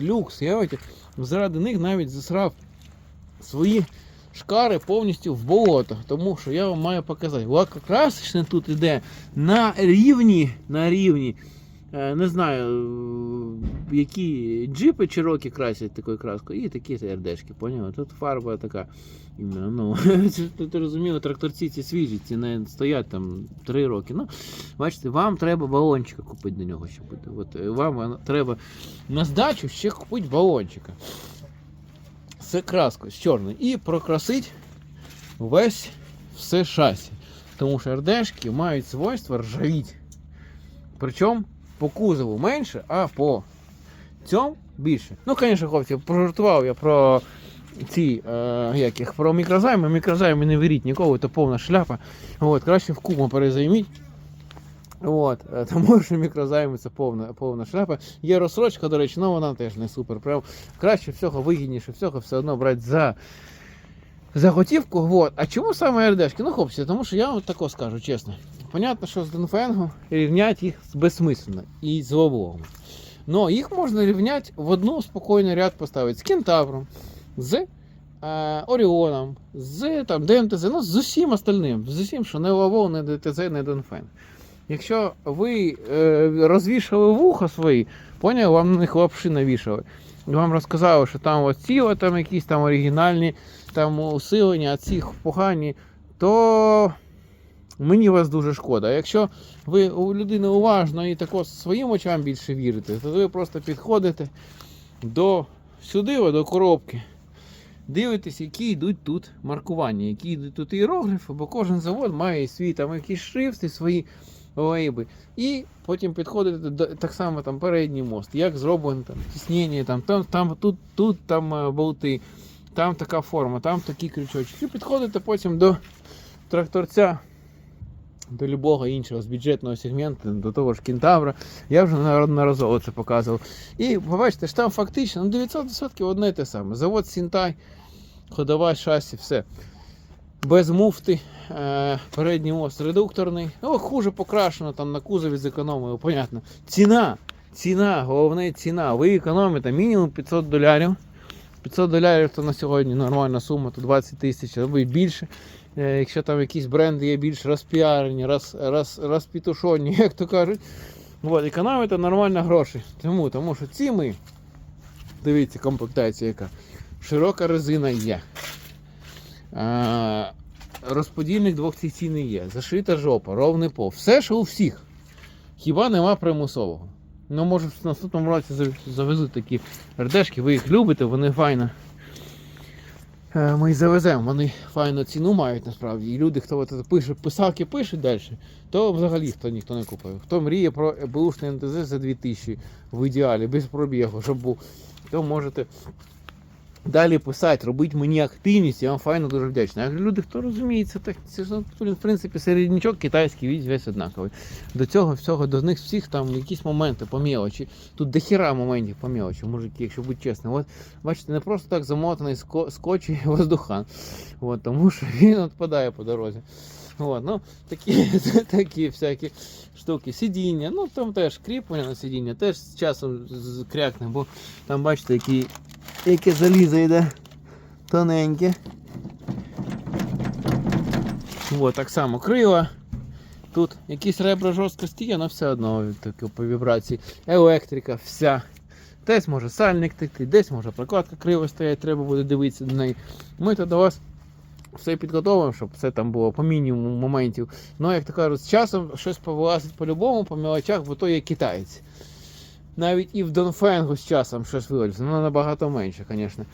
люкс. Я заради них навіть засрав свої шкари повністю в болото. Тому що я вам маю показати. Лакокрасочне тут іде на рівні, на рівні. Е, Не знаю, які джипи чирокі красять такою краскою, і такі РДшки, поняли? Тут фарба така. Ну, ти, розумів, тракторці ці свіжі, ці не стоять там 3 роки. Ну, бачите, вам треба балончика купити до нього, щоб бути. От е, вам треба на здачу ще купити балончика з краскою, з чорною. І прокрасити весь все шасі. Тому що РДшки мають свойство ржавіть. Причому по кузову менше, а по цьому більше. Ну, звісно, хлопці, пожартував я про ці, е, як їх, про мікрозайми. Мікрозайми не беріть ніколи, то повна шляпа. От, краще в кума перезайміть. От, е, тому що мікрозайми це повна, повна шляпа. Є розсрочка, до речі, але вона теж не супер. Прям краще всього, вигідніше всього, все одно брати за, за готівку. Вот. А чому саме РДшки? Ну, хлопці, тому що я вам тако скажу, чесно. Понятно, що з Донфенгом рівняти їх безсмисленно і з Лавогом. Но їх можна рівняти в одну спокійний ряд поставити з Кентавром, з е, Оріоном, з там, ДМТЗ, ну з усім остальним, з усім, що не Лавол, не ДТЗ, не Донфенг. Якщо ви е, розвішали вуха свої, поняли, вам на них лапши навішали. Вам розказали, що там ці там якісь там оригінальні там усилення, а ці погані, то мені вас дуже шкода. Якщо ви у людини уважно і також своїм очам більше вірите, то ви просто підходите до сюди, до коробки. Дивитесь, які йдуть тут маркування, які йдуть тут іерогліфи, бо кожен завод має свій там якісь шрифти, свої лейби. І потім підходите до так само там передній мост, як зроблено там тіснення, там, там, там тут, тут там е, болти, там така форма, там такі крючочки. І підходите потім до тракторця, до любого іншого з бюджетного сегменту, до того ж кентавра. Я вже неодноразово це показував. І побачите, що там фактично ну, 900% одне і те саме. Завод Сінтай, ходова шасі, все. Без муфти, е, передній мост редукторний. Ну, хуже покрашено, там на кузові зекономили, понятно. Ціна, ціна, головне ціна. Ви економите мінімум 500 долярів. 500 долярів то на сьогодні нормальна сума, то 20 тисяч або й більше. Е, Якщо там якісь бренди є більш розпіарені, роз, роз, розпітушені, як то кажуть. От, економите нормально гроші. Тому, тому що ці ми, дивіться, комплектація яка. Широка резина є. А, розподільник двохсекційний є. Зашита жопа, ровний пол. Все, що у всіх. Хіба нема примусового. Ну, може, в наступному році зав- завезуть такі РДшки, ви їх любите, вони файно. Е, Ми їх завеземо, вони файну ціну мають насправді. І люди, хто це пише, писалки пишуть далі, то взагалі хто ніхто не купує. Хто мріє про бушний НТЗ за 2000 в ідеалі, без пробігу, щоб був, то можете далі писати, робити мені активність, я вам файно дуже вдячний. А люди, хто розуміється, так це ж ну, в принципі середнячок китайський весь весь однаковий. До цього всього, до них всіх там якісь моменти по мелочі. Тут дохіра моментів по мелочі, мужики, якщо бути чесним. От бачите, не просто так замотаний скотч і воздухан. От, тому що він відпадає по дорозі. От, ну, такі, такі всякі штуки. Сидіння, ну там теж кріплення на сидіння, теж з часом крякне, бо там бачите, які, яке залізо йде тоненьке. От, так само крила. Тут якісь ребра жорсткості але все одно таке по вібрації. Електрика, вся. Десь може сальник текти, десь може прокладка криво стоять, треба буде дивитися до неї. Ми то до вас все підготовимо, щоб все там було по мінімуму моментів. Ну, як то кажуть, з часом щось повилазить по-любому, по мелочах, бо то є китаєць. Навіть і в Донфенгу з часом щось вилазить, ну набагато менше, звісно,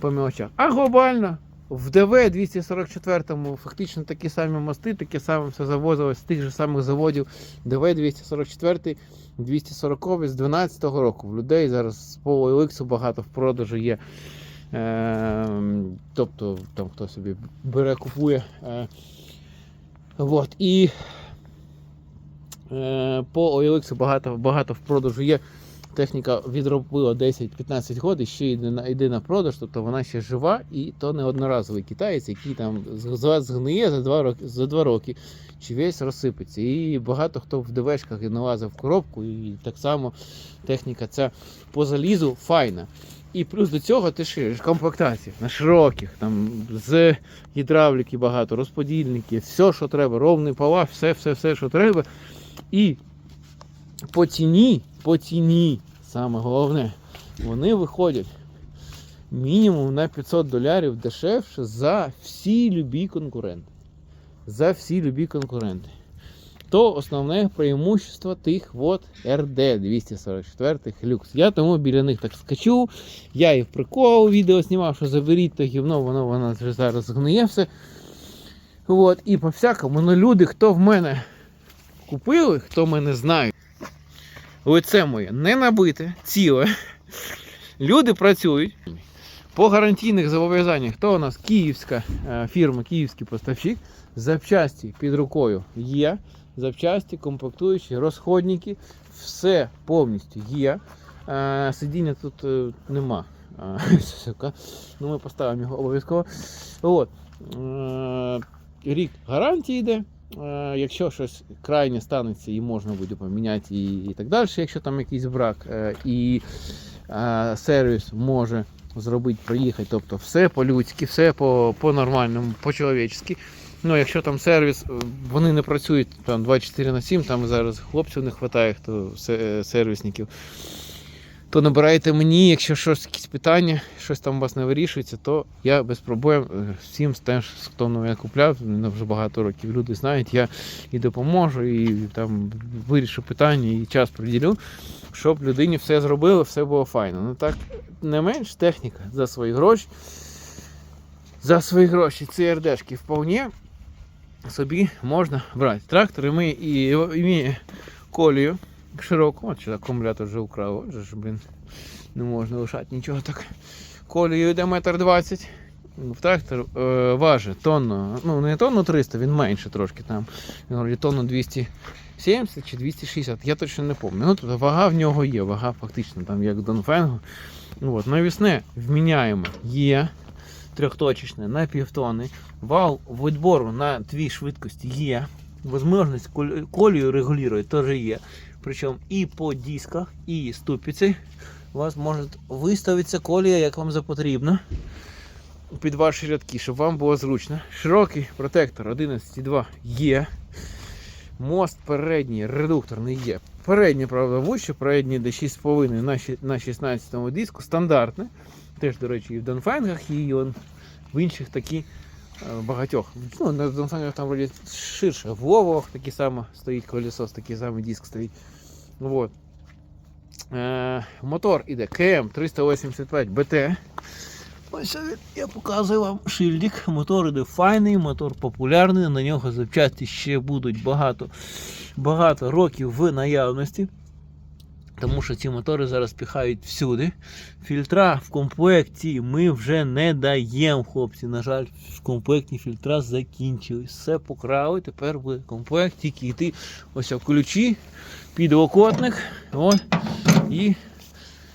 по мелочах. А глобально в ДВ 244 фактично такі самі мости, таке саме все завозилось з тих же самих заводів. ДВ 244, 240 з 12 року. В людей зараз з Полу Еликсу багато в продажу є. Е, тобто там хто собі бере, купує. Е, вот. І е, по OLX багато, багато в продажу є техніка відробила 10-15 років, ще йде на, йде на продаж, тобто вона ще жива, і то не одноразовий китаєць, який там згниє за 2 роки, за 2 роки чи весь розсипеться. І багато хто в ДВшках і налазив коробку, і так само техніка ця по залізу файна. І плюс до цього ти шириш комплектації на широких, там з гідравліки багато, розподільники, все, що треба, ровний пала, все, все, все, що треба. І по ціні, по ціні, саме головне, вони виходять мінімум на 500 доларів дешевше за всі любі конкуренти. За всі любі конкуренти. То основне преимущество тих от RD 244 люкс. Я тому біля них так скачу. Я і в прикол відео знімав, що заберіть то гівно, воно воно вже зараз згниє все. От, і по всякому, ну люди, хто в мене купили, хто мене знає, лице моє не набите, ціле. Люди працюють. По гарантійних зобов'язаннях, хто у нас київська е, фірма, київський поставщик, запчасті під рукою є. Запчасті, комплектуючі, розходники, все повністю є. Е, Сидіння тут е, нема. Ну, ми поставимо його обов'язково. От. Рік гарантії йде. Е, Якщо щось крайнє станеться і можна буде поміняти і, і так далі, якщо там якийсь брак, е, і е, сервіс може зробити, приїхати. Тобто все по-людськи, все по- по-нормальному, по-чоловічськи. Ну, якщо там сервіс, вони не працюють там 24 на 7, там зараз хлопців не вистачає, хто сервісників. То набирайте мені, якщо щось якісь питання, щось там у вас не вирішується, то я без проблем е, всім теж, хто мене купляв, вже багато років люди знають, я і допоможу, і там вирішу питання, і час приділю, щоб людині все зробили, все було файно. Ну так не менш техніка за свої гроші. За свої гроші ці РДшки вполне собі можна брати. Трактор ми і, і колію широку. От що акумулятор вже украв. От же ж, блін, не можна лишати нічого так. Колію йде метр двадцять. Трактор е, важить тонну, ну не тонну 300, він менше трошки там. Він говорить тонну 270 чи 260, я точно не пам'ятаю. Ну, тобто вага в нього є, вага фактично там як Донфенгу. От, навісне вміняємо є трьохточечне на півтони. Вал відбору на дві швидкості є. Возможність колію регулювати теж є. Причому і по дисках, і ступиці у вас може виставитися колія, як вам запотрібно. Під ваші рядки, щоб вам було зручно. Широкий протектор 11,2 є. Мост передній, редукторний є. Передній, правда, вище, передній де 6,5 на, щі- на 16 диску, стандартне. Теж, до речі, і в Донфенгах, і в інших такі багатьох. Ну, на Донфенгах там вроді ширше. В Вовах такі само стоїть колесо, такий самий диск стоїть. Вот. Е, мотор іде КМ 385 БТ. Ось я показую вам шильдик. Мотор іде файний, мотор популярний, на нього запчасті ще будуть багато, багато років в наявності. Тому що ці мотори зараз піхають всюди. Фільтра в комплекті ми вже не даємо, хлопці. На жаль, в комплекті фільтра закінчились. Все покрали, тепер буде комплект, тільки йти ось ключі, підлокотник. От, і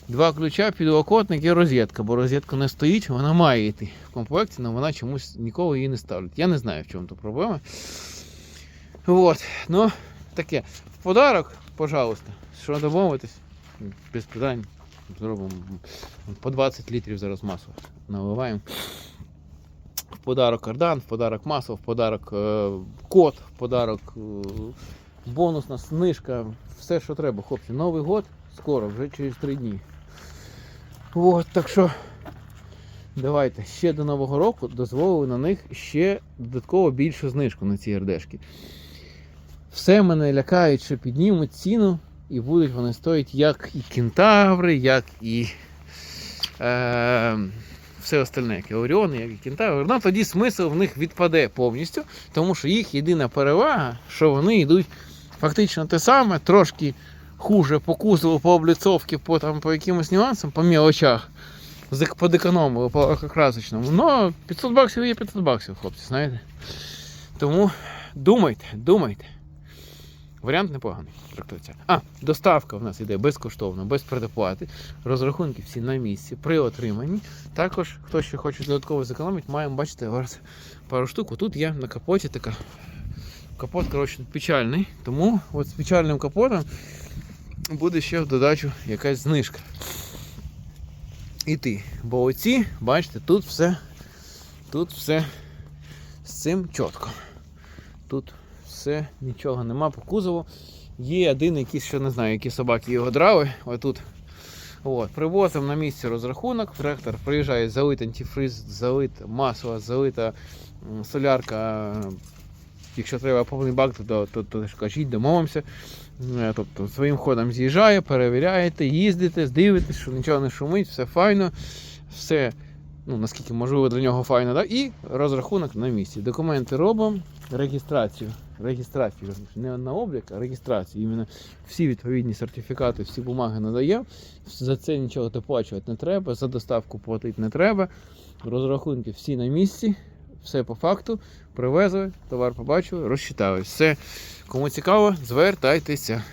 два ключа, підлокотник і розетка. Бо розетка не стоїть, вона має йти в комплекті, але вона чомусь ніколи її не ставлять. Я не знаю, в чому то проблема. От, ну, таке. В подарок, пожалуйста, що домовитись, без питань. Зробимо по 20 літрів зараз масло наливаємо. В подарок кардан, в подарок масло, в подарок е, код, в подарок е, бонусна знижка, все, що треба, хлопці. Новий год скоро, вже через 3 дні. От, так що давайте ще до Нового року дозволили на них ще додатково більшу знижку на ці РДшки. Все мене лякають, що піднімуть ціну і будуть вони стоїть як і кентаври, як і е, все остальне, як і Оріони, як і кентаври. Ну тоді смисл в них відпаде повністю, тому що їх єдина перевага, що вони йдуть фактично те саме, трошки хуже по кузову, по обліцовці, по, там, по якимось нюансам, по мілочах. Подекономили по красочному. Но 500 баксів є 500 баксів, хлопці, знаєте. Тому думайте, думайте. Варіант непоганий. тракторця. А, доставка в нас іде безкоштовно, без предоплати. Розрахунки всі на місці при отриманні. Також, хто ще хоче додатково зекономити, маємо бачити зараз пару штук. Тут є на капоті така. Капот, коротше, печальний. Тому от з печальним капотом буде ще в додачу якась знижка. Іти. Бо оці, бачите, тут все, тут все з цим чітко. Тут все, нічого нема по кузову. Є один якийсь, що не знаю, які собаки його драли. Отут. От, привозимо на місці розрахунок. Трактор приїжджає, залит антифриз, залит масло, залита солярка. Якщо треба повний бак, то, то, то, то кажіть, домовимося. Е, Тобто своїм ходом з'їжджає, перевіряєте, їздите, дивитесь, що нічого не шумить, все файно, все, ну, наскільки можливо для нього файно, да? і розрахунок на місці. Документи робимо, реєстрацію. Реєстрацію, не на облік, а реєстрацію. Іменно всі відповідні сертифікати, всі бумаги надає. За це нічого доплачувати не треба, за доставку платити не треба. Розрахунки всі на місці, все по факту. Привезли, товар побачили, розчитали. Все, кому цікаво, звертайтеся.